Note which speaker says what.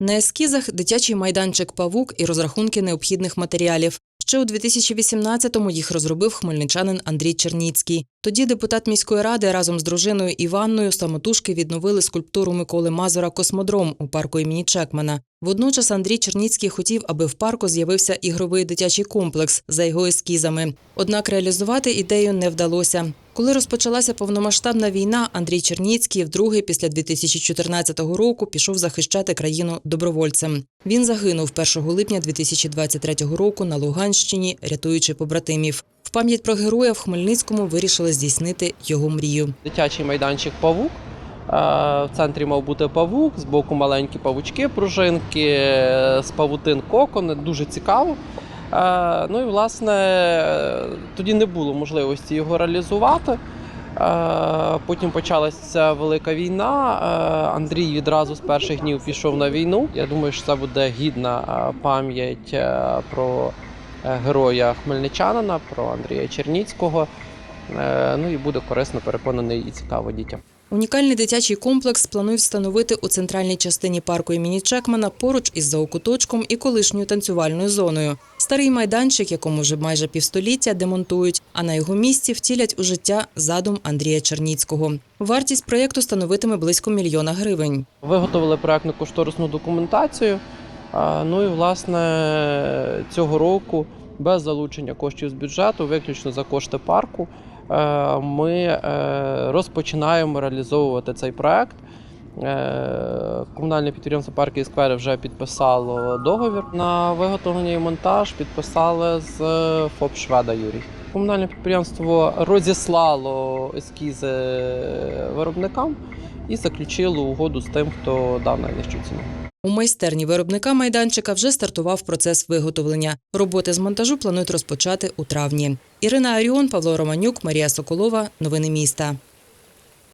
Speaker 1: На ескізах дитячий майданчик Павук і розрахунки необхідних матеріалів. Ще у 2018-му їх розробив хмельничанин Андрій Черніцький. Тоді депутат міської ради разом з дружиною Іванною самотужки відновили скульптуру Миколи Мазура Космодром у парку імені Чекмана. Водночас Андрій Черніцький хотів, аби в парку з'явився ігровий дитячий комплекс за його ескізами. Однак реалізувати ідею не вдалося. Коли розпочалася повномасштабна війна, Андрій Черніцький вдруге після 2014 року пішов захищати країну добровольцем. Він загинув 1 липня 2023 року на Луганщині, рятуючи побратимів. В пам'ять про героя в Хмельницькому вирішили здійснити його мрію.
Speaker 2: Дитячий майданчик павук. В центрі мав бути павук, збоку маленькі павучки, пружинки, з павутин кокони. Дуже цікаво. Е, Ну і власне тоді не було можливості його реалізувати. Е, Потім почалася велика війна. Е, Андрій відразу з перших днів пішов на війну. Я думаю, що це буде гідна пам'ять про героя хмельничанина, про Андрія Черніцького. Е, Ну і буде корисно, переконаний і цікаво дітям.
Speaker 1: Унікальний дитячий комплекс планують встановити у центральній частині парку імені Чекмана поруч із заокуточком і колишньою танцювальною зоною. Старий майданчик, якому вже майже півстоліття демонтують, а на його місці втілять у життя задум Андрія Черніцького. Вартість проєкту становитиме близько мільйона гривень.
Speaker 2: Виготовили проектну кошторисну документацію. Ну і власне цього року без залучення коштів з бюджету, виключно за кошти парку, ми е, розпочинаємо реалізовувати цей проект. Е, Комунальне підприємство парки і сквери вже підписало договір на виготовлення і монтаж. Підписали з ФОП Шведа Юрій. Комунальне підприємство розіслало ескізи виробникам і заключило угоду з тим, хто дав найнижчу ціну.
Speaker 1: У майстерні виробника майданчика вже стартував процес виготовлення. Роботи з монтажу планують розпочати у травні. Ірина Аріон, Павло Романюк, Марія Соколова. Новини міста.